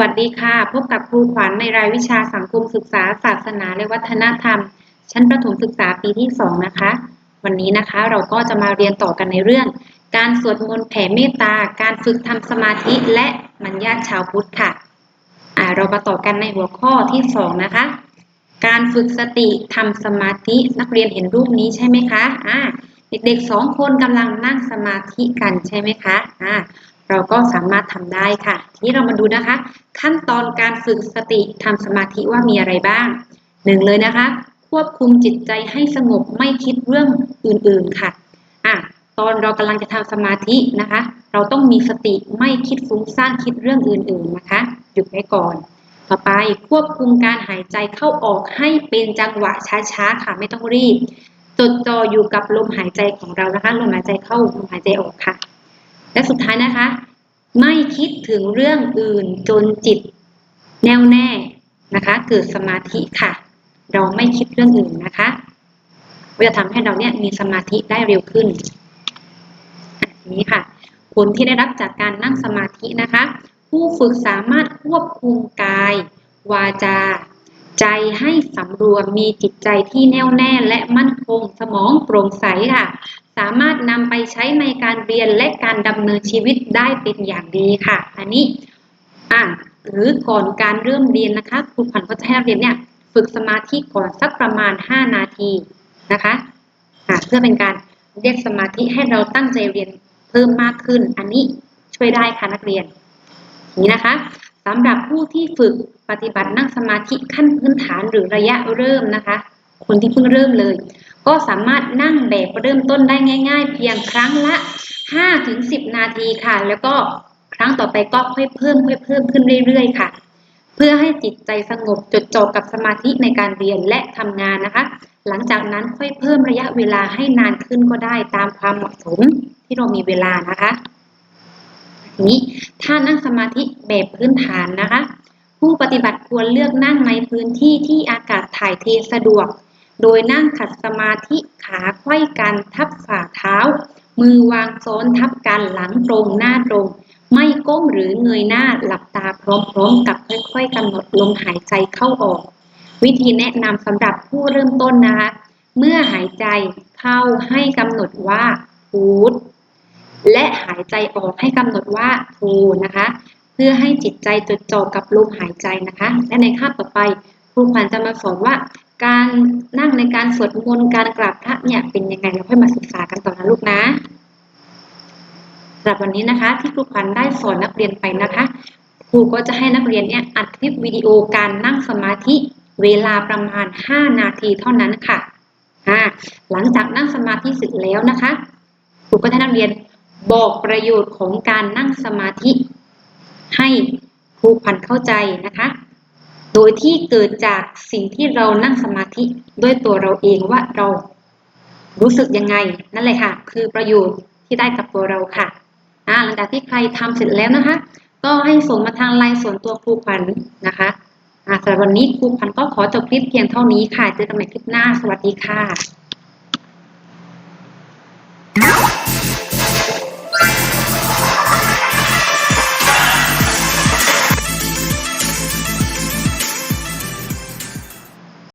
วัสดีค่ะ พบกับครูขวัญในรายวิชาสังคมศึกษา ศาสนาและวัฒนธรรม ชั้นประถมศึกษาปีที่ 2 นะคะ วันนี้นะคะเราก็จะมาเรียนต่อกันในเรื่อง การสวดมนต์แผ่เมตตา การฝึกทำสมาธิและมัญญาชาวพุทธค่ะอ่าเรามาต่อกันในหัวข้อที่ 2 นะคะ การฝึกสติทำสมาธินักเรียนเห็นรูปนี้ใช่ไหมคะอ่าเด็กๆสองคนกำลังนั่งสมาธิกันใช่ไหมคะอ่า เราก็สามารถทำได้ค่ะ ทีนี้เรามาดูนะคะ ขั้นตอนการฝึกสติทำสมาธิว่ามีอะไรบ้างหนึ่งเลยนะคะ ควบคุมจิตใจให้สงบไม่คิดเรื่องอื่นๆค่ะอะตอนเรากำลังจะทำสมาธินะคะ เราต้องมีสติไม่คิดฟุ้งซ่านคิดเรื่องอื่นๆนะคะหยุดไว้ก่อน ต่อไปควบคุมการหายใจเข้าออกให้เป็นจังหวะช้าๆค่ะไม่ต้องรีบจดจ่ออยู่กับลมหายใจของเรานะคะลมหายใจเข้าลมหายใจออกค่ะ และสุดท้ายนะคะ ไม่คิดถึงเรื่องอื่นจนจิตแน่วแน่นะคะ เกิดสมาธิค่ะ เราไม่คิดเรื่องอื่นนะคะก็จะทำให้เราเนี่ยมีสมาธิได้เร็วขึ้นนี้ค่ะ ผลที่ได้รับจากการนั่งสมาธินะคะ ผู้ฝึกสามารถควบคุมกาย วาจา ใจให้สำรวมมีจิตใจที่แน่วแน่และมั่นคงสมองโปร่งใสค่ะามารถนำไปใช้ในการเรียนและการดำเนินชีวิตได้เป็นอย่างดีค่ะ อันนี้อ่าหรือก่อนการเริ่มเรียนนะคะครูขวัญก็จะให้เรียนเนี่ยฝึกสมาธิก่อนสักประมาณ 5 นาทีนะคะะเพื่อเป็นการเรียกสมาธิให้เราตั้งใจเรียนเพิ่มมากขึ้น อันนี้ช่วยได้ค่ะนักเรียน นี้นะคะสำหรับผู้ที่ฝึกปฏิบัตินั่งสมาธิขั้นพื้นฐานหรือระยะเริ่มนะคะ คนที่เพิ่งเริ่มเลย ก็สามารถนั่งแบบเริ่มต้นได้ง่าย ๆ เพียงครั้งละ 5-10 นาทีค่ะ แล้วก็ครั้งต่อไปก็ค่อยเพิ่มค่อยเพิ่มขึ้นเรื่อย ๆ ค่ะ เพื่อให้จิตใจสงบจดจ่อกับสมาธิในการเรียนและทำงานนะคะ หลังจากนั้นค่อยเพิ่มระยะเวลาให้นานขึ้นก็ได้ตามความเหมาะสมที่เรามีเวลานะคะนี้ถ้านั่งสมาธิแบบพื้นฐานนะคะ ผู้ปฏิบัติควรเลือกนั่งในพื้นที่ที่อากาศถ่ายเทสะดวก โดยนั่งขัดสมาธิขาไขว้กันทับฝ่าเท้า มือวางซ้อนทับกันหลังตรงหน้าตรง ไม่ก้มหรือเงยหน้าหลับตาพร้อมๆ กับค่อยๆกำหนดลมหายใจเข้าออก วิธีแนะนำสำหรับผู้เริ่มต้นนะคะ เมื่อหายใจเข้าให้กำหนดว่าพูดและหายใจออกให้กำหนดว่าโทนะคะ เพื่อให้จิตใจจดจ่อกับลมหายใจนะคะ และในคาบต่อไปครูขวัญจะมาสอนว่า การนั่งในการสวดมนต์การกราบพระเนี่ยเป็นยังไงเราค่อยมาศึกษากันต่อนะลูกนะสำหรับวันนี้นะคะ ที่ครูขวัญได้สอนนักเรียนไปนะคะครูก็จะให้นักเรียนเนี่ยอัดคลิปวิดีโอการนั่งสมาธิเวลาประมาณ 5 นาทีเท่านั้นค่ะหลังจากนั่งสมาธิเสร็จแล้วนะคะครูก็ให้นักเรียนบอกประโยชน์ของการนั่งสมาธิให้ครูขวัญเข้าใจนะคะ โดยที่เกิดจากสิ่งที่เรานั่งสมาธิด้วยตัวเราเองว่าเรารู้สึกยังไง นั่นเลยค่ะ คือประโยชน์ที่ได้กับตัวเราค่ะหลังจากที่ใครทำเสร็จแล้วนะคะ ก็ให้ส่งมาทางไลน์ส่วนตัวครูขวัญนนะคะสำหรับวันนี้ครูขวัญก็ขอจบคลิปเพียงเท่านี้ค่ะ เจอกันใหม่คลิปหน้า สวัสดีค่ะ